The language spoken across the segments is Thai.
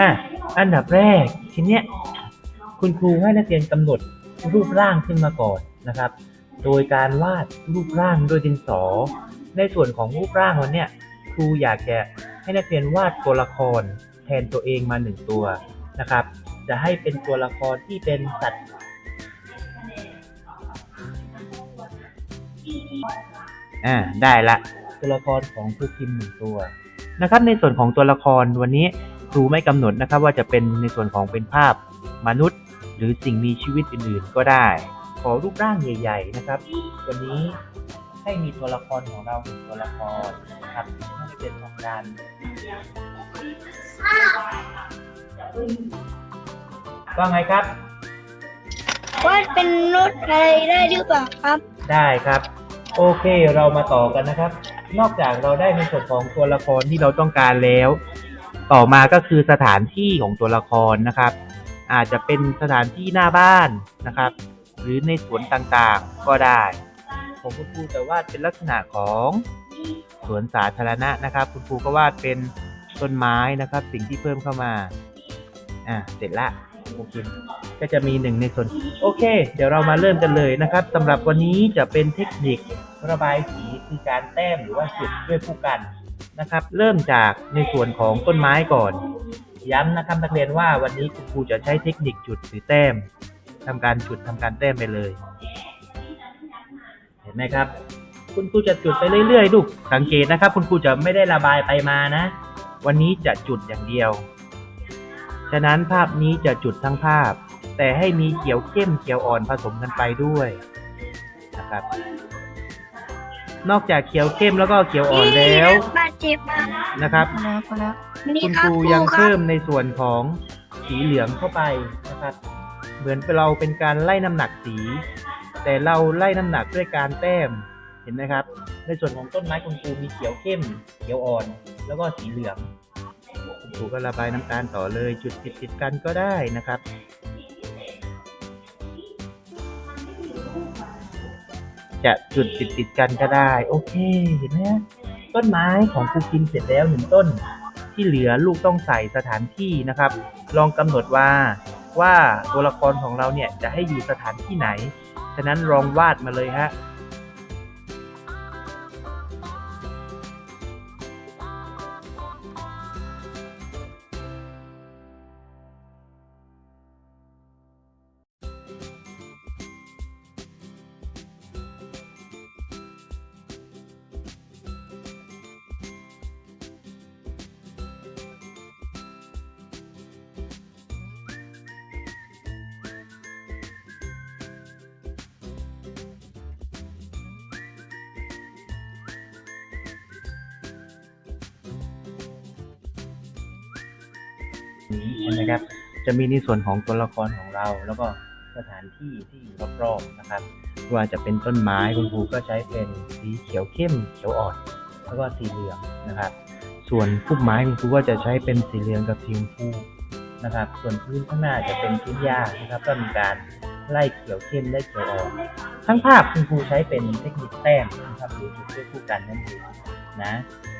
อะอันดับแรกทีเนี้ยคุณครูให้นักเรียนกำหนดรูปร่างขึ้นมาก่อนนะครับ โดยการวาดรูปร่างด้วยดินสอ ในส่วนของรูปร่างวันเนี้ยครูอยากจะให้นักเรียนวาดตัวละครแทนตัวเองมาหนึ่งตัวนะครับ จะให้เป็นตัวละครที่เป็นสัตว์อ่าได้ละตัวละครของครูพิมพ์หนึ่งตัวนะครับ ในส่วนของตัวละครวันนี้ ครูไม่กำหนดนะครับว่าจะเป็นในส่วนของเป็นภาพมนุษย์ หรือสิ่งมีชีวิตอื่นๆ ก็ได้ ขอรูปร่างใหญ่ ๆ นะครับวันนี้ให้มีตัวละครของเราหนึ่งตัวละครนะครับให้เป็นทางการว่าไงครับวาดเป็นรถอะไรได้หรือเปล่าครับ ได้ครับ โอเคเรามาต่อกันนะครับ นอกจากเราได้ในส่วนของตัวละครที่เราต้องการแล้ว ต่อมาก็คือสถานที่ของตัวละครนะครับ อาจจะเป็นสถานที่หน้าบ้านนะครับ หรือในสวนต่างๆก็ได้ ผมคุณครูแต่วาดเป็นลักษณะของสวนสาธารณะนะครับ คุณครูก็วาดเป็นต้นไม้นะครับ สิ่งที่เพิ่มเข้ามาอ่าเสร็จละโอเคก็จะมีหนึ่งในส่วนโอเค เดี๋ยวเรามาเริ่มกันเลยนะครับสำหรับวันนี้จะเป็นเทคนิคระบายสีคือการแต้มหรือว่าจุดด้วยผู้กัน นะครับ เริ่มจากในส่วนของต้นไม้ก่อน ย้ำนะครับนักเรียนว่าวันนี้คุณครูจะใช้เทคนิคจุดหรือแต้มทำการจุดทำการแต้มไปเลย เห็นไหมครับ คุณครูจะจุดไปเรื่อยๆลูกสังเกตนะครับ คุณครูจะไม่ได้ระบายไปมานะ วันนี้จะจุดอย่างเดียวฉะนั้นภาพนี้จะจุดทั้งภาพ แต่ให้มีเขียวเข้มเขียวอ่อนผสมกันไปด้วยนะครับ นอกจากเขียวเข้มแล้วก็เขียวอ่อนแล้ว เจ็บมานะครับแล้วก็แล้วนี่คุณคครับรูยังครัเพิ่บมในส่วนของสีเหลืองเข้าไปนะครับ เหมือนเราเป็นการไล่น้ำหนักสี แต่เราไล่น้ำหนักด้วยการแต้มเห็นไหมครับ ในส่วนของต้นไม้คุณครูมีเขียวเข้ม เขียวอ่อน แล้วก็สีเหลืองคุณครูก็ระบายน้ำตาลต่อเลย จุดติดติดๆกันก็ได้นะครับ จะจุดติดติดๆกันก็ได้ โอเคเห็นไหมฮะ ต้นไม้ของครูกินเสร็จแล้วหนึ่งต้น ที่เหลือลูกต้องใส่สถานที่นะครับ ลองกำหนดว่าว่าตัวละครของเราเนี่ยจะให้อยู่สถานที่ไหน ฉะนั้นลองวาดมาเลยฮะ นี้ใช่ไหมครับ จะมีในส่วนของตัวละครของเรา แล้วก็สถานที่ที่อยู่รอบๆนะครับ ว่าจะเป็นต้นไม้คุณครูก็ใช้เป็นสีเขียวเข้มเขียวอ่อนแล้วก็สีเหลืองนะครับ ส่วนพุ่มไม้คุณครูก็จะใช้เป็นสีเหลืองกับสีชมพูนะครับ ส่วนพื้นข้างหน้าจะเป็นพื้นหญ้านะครับ ก็มีการไล่เขียวเข้มไล่เขียวอ่อนทั้งภาพคุณครูใช้เป็นเทคนิคแต้มนะครับหรือจุดด้วยคู่กันนั่นเองนะ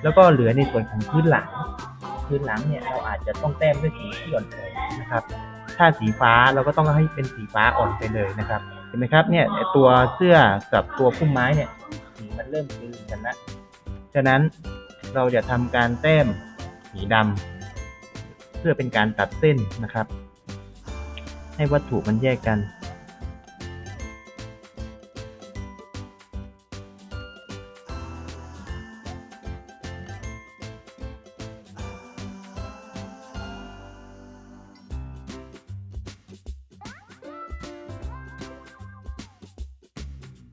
แล้วก็เหลือในส่วนของพื้นหลัง พื้นหลังเนี่ยเราอาจจะต้องแต้มด้วยสีที่อ่อนๆนะครับ ถ้าสีฟ้าเราก็ต้องให้เป็นสีฟ้าอ่อนไปเลยนะครับ เห็นไหมครับเนี่ยตัวเสื้อกับตัวพุ่มไม้เนี่ยสีมันเริ่มคลึงกันละฉะนั้นเราจะทำการแต้มสีดำเพื่อเป็นการตัดเส้นนะครับ ให้วัตถุมันแยกกัน